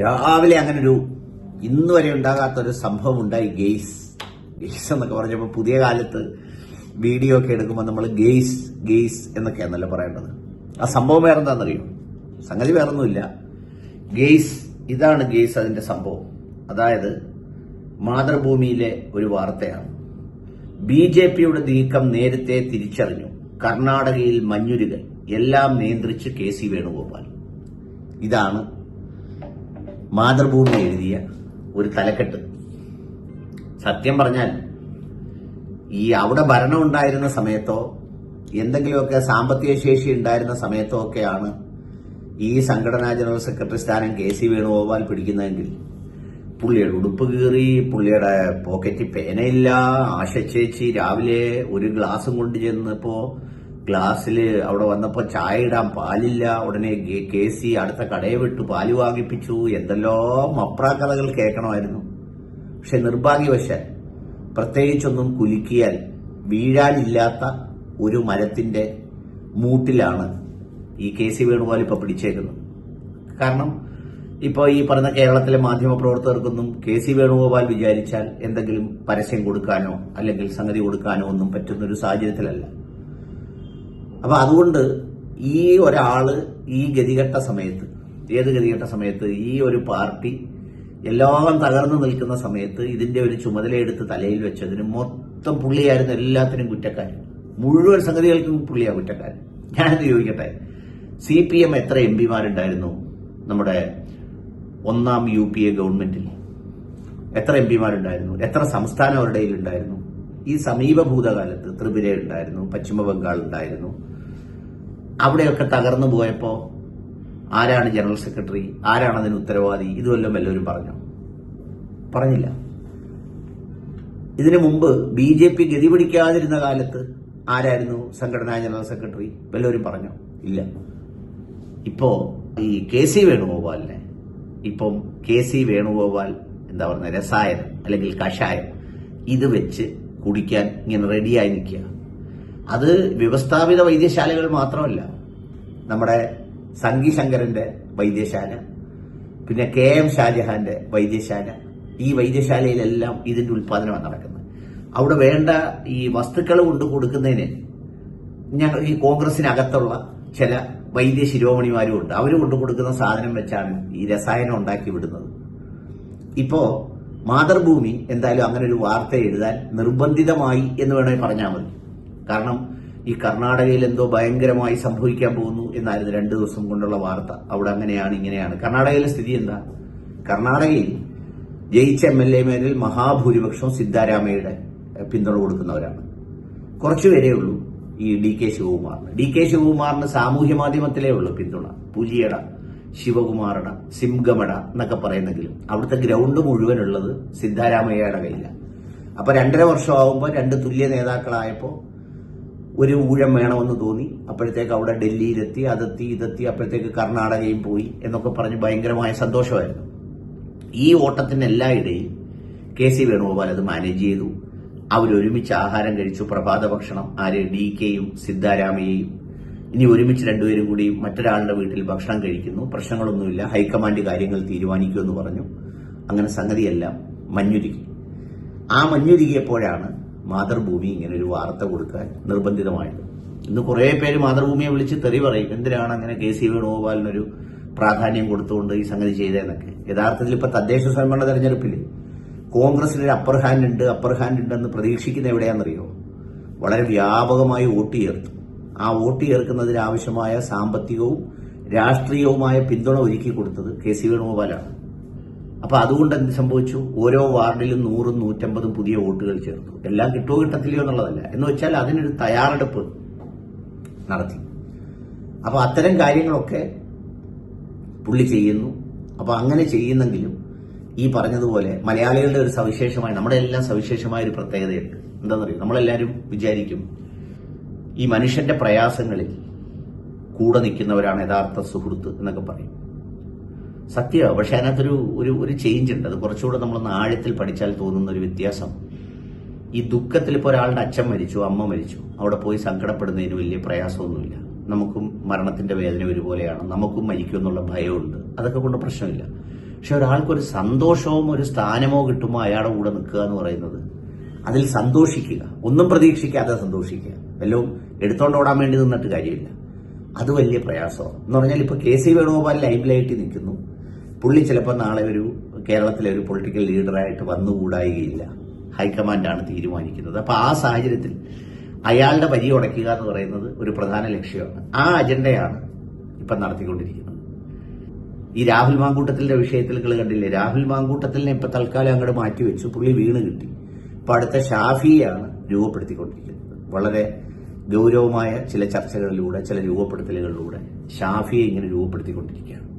രാവിലെ അങ്ങനെ ഒരു ഇന്ന് വരെ ഉണ്ടാകാത്തൊരു സംഭവം ഉണ്ടായി ഗെയ്സ്. ഗെയ്സ് എന്നൊക്കെ പറഞ്ഞപ്പോൾ പുതിയ കാലത്ത് വീഡിയോ ഒക്കെ എടുക്കുമ്പോൾ നമ്മൾ ഗെയ്സ് ഗെയ്സ് എന്നൊക്കെയാണല്ലോ പറയേണ്ടത്. ആ സംഭവം വേറെ എന്താണെന്നറിയോ സംഗതി വേറൊന്നുമില്ല. ഗെയ്സ് ഇതാണ് ഗെയ്സ് അതിന്റെ സംഭവം. അതായത് മാതൃഭൂമിയിലെ ഒരു വാർത്തയാണ്. ബി ജെ പിയുടെ നീക്കം നേരത്തെ തിരിച്ചറിഞ്ഞു. കർണാടകയിൽ മഞ്ഞുരുകൽ. എല്ലാം നിയന്ത്രിച്ച് കെ സി വേണുഗോപാൽ. ഇതാണ് മാതൃഭൂമി എഴുതിയ ഒരു തലക്കെട്ട്. സത്യം പറഞ്ഞാൽ ഈ അവിടെ ഭരണം ഉണ്ടായിരുന്ന സമയത്തോ എന്തെങ്കിലുമൊക്കെ സാമ്പത്തിക ശേഷി ഉണ്ടായിരുന്ന സമയത്തോ ഒക്കെയാണ് ഈ സംഘടനാ ജനറൽ സെക്രട്ടറി സ്ഥാനം കെ സി വേണുഗോപാൽ പിടിക്കുന്നതെങ്കിൽ പുള്ളിയുടെ ഉടുപ്പ് കീറി പുള്ളിയുടെ പോക്കറ്റിൽ പേനയില്ല ആശ ചേച്ചി രാവിലെ ഒരു ഗ്ലാസും കൊണ്ട് ചെന്നപ്പോ ഗ്ലാസ്സിൽ അവിടെ വന്നപ്പോൾ ചായ ഇടാൻ പാലില്ല. ഉടനെ കെ സി അടുത്ത കടയെ വിട്ടു പാൽ വാങ്ങിപ്പിച്ചു. എന്തെല്ലോ മപ്രാ കഥകൾ കേൾക്കണമായിരുന്നു. പക്ഷെ നിർഭാഗ്യവശാൽ പ്രത്യേകിച്ചൊന്നും കുലുക്കിയാൽ വീഴാനില്ലാത്ത ഒരു മരത്തിന്റെ മൂട്ടിലാണ് ഈ കെ സി വേണുഗോപാൽ ഇപ്പൊ പിടിച്ചേക്കുന്നത്. കാരണം ഇപ്പോൾ ഈ പറഞ്ഞ കേരളത്തിലെ മാധ്യമപ്രവർത്തകർക്കൊന്നും കെ സി വേണുഗോപാൽ വിചാരിച്ചാൽ എന്തെങ്കിലും പരസ്യം കൊടുക്കാനോ അല്ലെങ്കിൽ സംഗതി കൊടുക്കാനോ ഒന്നും പറ്റുന്ന ഒരു സാഹചര്യത്തിലല്ല. അപ്പൊ അതുകൊണ്ട് ഈ ഒരാൾ ഈ ഗതികെട്ട സമയത്ത് ഏത് ഗതികെട്ട സമയത്ത്? ഈ ഒരു പാർട്ടി എല്ലാം തകർന്നു നിൽക്കുന്ന സമയത്ത് ഇതിന്റെ ഒരു ചുമതലയെടുത്ത് തലയിൽ വെച്ചതിന് മൊത്തം പുള്ളിയായിരുന്നു എല്ലാത്തിനും കുറ്റക്കാരൻ. മുഴുവൻ സംഗതികൾക്കും പുള്ളിയാ കുറ്റക്കാരൻ. ഞാനത് ചോദിക്കട്ടെ? സി പി എം എത്ര എം പിമാരുണ്ടായിരുന്നു നമ്മുടെ ഒന്നാം യു പി എ ഗവൺമെന്റിൽ? എത്ര എം പിമാരുണ്ടായിരുന്നു? എത്ര സംസ്ഥാനം അവരുടെ ഉണ്ടായിരുന്നു ഈ സമീപ ഭൂതകാലത്ത് ത്രിപുര ഉണ്ടായിരുന്നു പശ്ചിമ ബംഗാൾ ഉണ്ടായിരുന്നു അവിടെയൊക്കെ തകർന്നു പോയപ്പോൾ ആരാണ് ജനറൽ സെക്രട്ടറി? ആരാണ് അതിന് ഉത്തരവാദി? ഇതുമെല്ലാം എല്ലാവരും പറഞ്ഞു. പറഞ്ഞില്ല. ഇതിനു മുമ്പ് ബി ജെ പി ഗതി പിടിക്കാതിരുന്ന കാലത്ത് ആരായിരുന്നു സംഘടനാ ജനറൽ സെക്രട്ടറി? വല്ലവരും പറഞ്ഞു. ഇല്ല. ഇപ്പോ ഈ കെ സി വേണുഗോപാലിനെ ഇപ്പം കെ സി വേണുഗോപാൽ എന്താ പറയുക രസായനം അല്ലെങ്കിൽ കഷായം ഇത് വെച്ച് കുടിക്കാൻ ഇങ്ങനെ റെഡിയായി നിൽക്കുക. അത് വ്യവസ്ഥാപിത വൈദ്യശാലകൾ മാത്രമല്ല. നമ്മുടെ സംഗി ശങ്കരന്റെ വൈദ്യശാല പിന്നെ കെ എം ഷാജഹാന്റെ വൈദ്യശാല. ഈ വൈദ്യശാലയിലെല്ലാം ഇതിന്റെ ഉൽപാദനമാണ് നടക്കുന്നത്. അവിടെ വേണ്ട ഈ വസ്തുക്കൾ കൊണ്ടു കൊടുക്കുന്നതിന് ഞങ്ങൾ ഈ കോൺഗ്രസിനകത്തുള്ള ചില വൈദ്യ ശിരോമണിമാരും ഉണ്ട്. അവർ കൊണ്ടു കൊടുക്കുന്ന സാധനം വെച്ചാണ് ഈ രസായനം ഉണ്ടാക്കി വിടുന്നത്. ഇപ്പോ മാതൃഭൂമി എന്തായാലും അങ്ങനെ ഒരു വാർത്ത എഴുതാൻ നിർബന്ധിതമായി എന്ന് വേണമെങ്കിൽ പറഞ്ഞാൽ മതി. കാരണം ഈ കർണാടകയിൽ എന്തോ ഭയങ്കരമായി സംഭവിക്കാൻ പോകുന്നു എന്നായിരുന്നു രണ്ടു ദിവസം കൊണ്ടുള്ള വാർത്ത. അവിടെ അങ്ങനെയാണ് ഇങ്ങനെയാണ്. കർണാടകയിലെ സ്ഥിതി എന്താ? കർണാടകയിൽ ജയിച്ച എം എൽ എമാരിൽ മഹാഭൂരിപക്ഷം സിദ്ധാരാമയുടെ പിന്തുണ കൊടുക്കുന്നവരാണ്. കുറച്ചുപേരേ ഉള്ളൂ ഈ ഡി കെ ശിവകുമാറിന്. ഡി കെ ശിവകുമാറിന് സാമൂഹ്യ മാധ്യമത്തിലേ ഉള്ളൂ പിന്തുണ. പുലിയട ശിവകുമാറട സിംഗമട എന്നൊക്കെ പറയുന്നെങ്കിലും അവിടുത്തെ ഗ്രൗണ്ട് മുഴുവനുള്ളത് സിദ്ധാരാമയ്യയുടെ കയ്യിലാണ് അപ്പൊ രണ്ടര വർഷമാകുമ്പോൾ രണ്ട് തുല്യ നേതാക്കളായപ്പോ ഒരു ഊഴം വേണമെന്ന് തോന്നി. അപ്പോഴത്തേക്ക് അവിടെ ഡൽഹിയിലെത്തി അതെത്തി ഇതെത്തി അപ്പോഴത്തേക്ക് കർണാടകയും പോയി എന്നൊക്കെ പറഞ്ഞ് ഭയങ്കരമായ സന്തോഷമായിരുന്നു. ഈ ഓട്ടത്തിന്റെ എല്ലായിടയിൽ കെ സി വേണുഗോപാൽ അത് മാനേജ് ചെയ്തു. അവരൊരുമിച്ച് ആഹാരം കഴിച്ചു പ്രഭാത ഭക്ഷണം ആര് ഡി കെയും സിദ്ധാരാമയെയും ഇനി ഒരുമിച്ച് രണ്ടുപേരും കൂടി മറ്റൊരാളുടെ വീട്ടിൽ ഭക്ഷണം കഴിക്കുന്നു. പ്രശ്നങ്ങളൊന്നുമില്ല. ഹൈക്കമാൻഡ് കാര്യങ്ങൾ തീരുമാനിക്കുമെന്ന് പറഞ്ഞു. അങ്ങനെ സംഗതിയെല്ലാം മഞ്ഞുരുക്കി ആ മഞ്ഞുരുകിയപ്പോഴാണ് മാതൃഭൂമി ഇങ്ങനെ ഒരു വാർത്ത കൊടുക്കാൻ നിർബന്ധിതമായിട്ട്. ഇന്ന് കുറെ പേര് മാതൃഭൂമിയെ വിളിച്ച് തെറി പറയും. എന്തിനാണ് അങ്ങനെ കെ സി വേണുഗോപാലിനൊരു പ്രാധാന്യം കൊടുത്തുകൊണ്ട് ഈ സംഗതി ചെയ്തതെന്നൊക്കെ. യഥാർത്ഥത്തിൽ ഇപ്പൊ തദ്ദേശ സ്വയംഭരണ തെരഞ്ഞെടുപ്പിൽ കോൺഗ്രസിന് ഒരു അപ്പർ ഹാൻഡ് ഉണ്ട് അപ്പർ ഹാൻഡ് ഉണ്ടെന്ന് പ്രതീക്ഷിക്കുന്ന എവിടെയാണെന്നറിയോ? വളരെ വ്യാപകമായി വോട്ട് ചേർത്തു. ആ വോട്ട് ചേർക്കുന്നതിന് ആവശ്യമായ സാമ്പത്തികവും രാഷ്ട്രീയവുമായ പിന്തുണ ഒരുക്കി കൊടുത്തത് കെ സി വേണുഗോപാലാണ്. അപ്പൊ അതുകൊണ്ട് എന്ത് സംഭവിച്ചു? ഓരോ വാർഡിലും നൂറും നൂറ്റമ്പതും പുതിയ വോട്ടുകൾ ചേർന്നു. എല്ലാം കിട്ടുമോ കിട്ടത്തില്ലയോ എന്നുള്ളതല്ല. എന്ന് വെച്ചാൽ അതിനൊരു തയ്യാറെടുപ്പ് നടത്തി. അപ്പൊ അത്തരം കാര്യങ്ങളൊക്കെ പുള്ളി ചെയ്യുന്നു. അപ്പൊ അങ്ങനെ ചെയ്യുന്നെങ്കിലും ഈ പറഞ്ഞതുപോലെ മലയാളികളുടെ ഒരു സവിശേഷമായ നമ്മുടെ എല്ലാം സവിശേഷമായ ഒരു പ്രത്യേകതയുണ്ട്. എന്താണെന്നറിയോ? നമ്മളെല്ലാവരും വിചാരിക്കും ഈ മനുഷ്യന്റെ പ്രയാസങ്ങളിൽ കൂടെ നിൽക്കുന്നവരാണ് യഥാർത്ഥ സുഹൃത്ത് എന്നൊക്കെ പറയും. സത്യമാണ് പക്ഷെ അതിനകത്തൊരു ഒരു ഒരു ചേഞ്ച് ഉണ്ട്. അത് കുറച്ചുകൂടെ നമ്മളൊന്ന് ആഴത്തിൽ പഠിച്ചാൽ തോന്നുന്ന ഒരു വ്യത്യാസം. ഈ ദുഃഖത്തിൽ ഇപ്പോൾ ഒരാളുടെ അച്ഛൻ മരിച്ചു അമ്മ മരിച്ചു. അവിടെ പോയി സങ്കടപ്പെടുന്നതിന് വലിയ പ്രയാസമൊന്നുമില്ല. നമുക്കും മരണത്തിന്റെ വേദന ഒരുപോലെയാണ്. നമുക്കും മരിക്കും എന്നുള്ള ഭയമുണ്ട്. അതൊക്കെ കൊണ്ട് പ്രശ്നമില്ല. പക്ഷെ ഒരാൾക്കൊരു സന്തോഷവും ഒരു സ്ഥാനമോ കിട്ടുമ്പോൾ അയാളുടെ കൂടെ നിൽക്കുക എന്ന് പറയുന്നത് അതിൽ സന്തോഷിക്കുക. ഒന്നും പ്രതീക്ഷിക്കാതെ സന്തോഷിക്കുക. വല്ലതും എടുത്തോണ്ട് ഓടാൻ വേണ്ടി നിന്നിട്ട് കാര്യമില്ല. അത് വലിയ പ്രയാസമാണ്. എന്ന് പറഞ്ഞാൽ ഇപ്പൊ കെ സി വേണുഗോപാൽ ലൈബിലായിട്ട് നിൽക്കുന്നു. പുള്ളി ചിലപ്പോൾ നാളെ ഒരു കേരളത്തിലെ ഒരു പൊളിറ്റിക്കൽ ലീഡറായിട്ട് വന്നുകൂടായികയില്ല. ഹൈക്കമാൻഡാണ് തീരുമാനിക്കുന്നത്. അപ്പോൾ ആ സാഹചര്യത്തിൽ അയാളുടെ വരി ഉടയ്ക്കുക എന്ന് പറയുന്നത് ഒരു പ്രധാന ലക്ഷ്യമാണ്. ആ അജണ്ടയാണ് ഇപ്പം നടത്തിക്കൊണ്ടിരിക്കുന്നത്. ഈ രാഹുൽ മാങ്കൂട്ടത്തിന്റെ വിഷയത്തിൽ നിങ്ങൾ കണ്ടില്ലേ? രാഹുൽ മാങ്കൂട്ടത്തിനെ ഇപ്പൊ തൽക്കാലം അങ്ങോട്ട് മാറ്റിവെച്ചു. പുള്ളി വീണ് കിട്ടി. ഇപ്പൊ അടുത്ത ഷാഫിയാണ് രൂപപ്പെടുത്തിക്കൊണ്ടിരിക്കുന്നത്. വളരെ ഗൗരവമായ ചില ചർച്ചകളിലൂടെ ചില രൂപപ്പെടുത്തലുകളിലൂടെ ഷാഫിയെ ഇങ്ങനെ രൂപപ്പെടുത്തിക്കൊണ്ടിരിക്കുകയാണ്.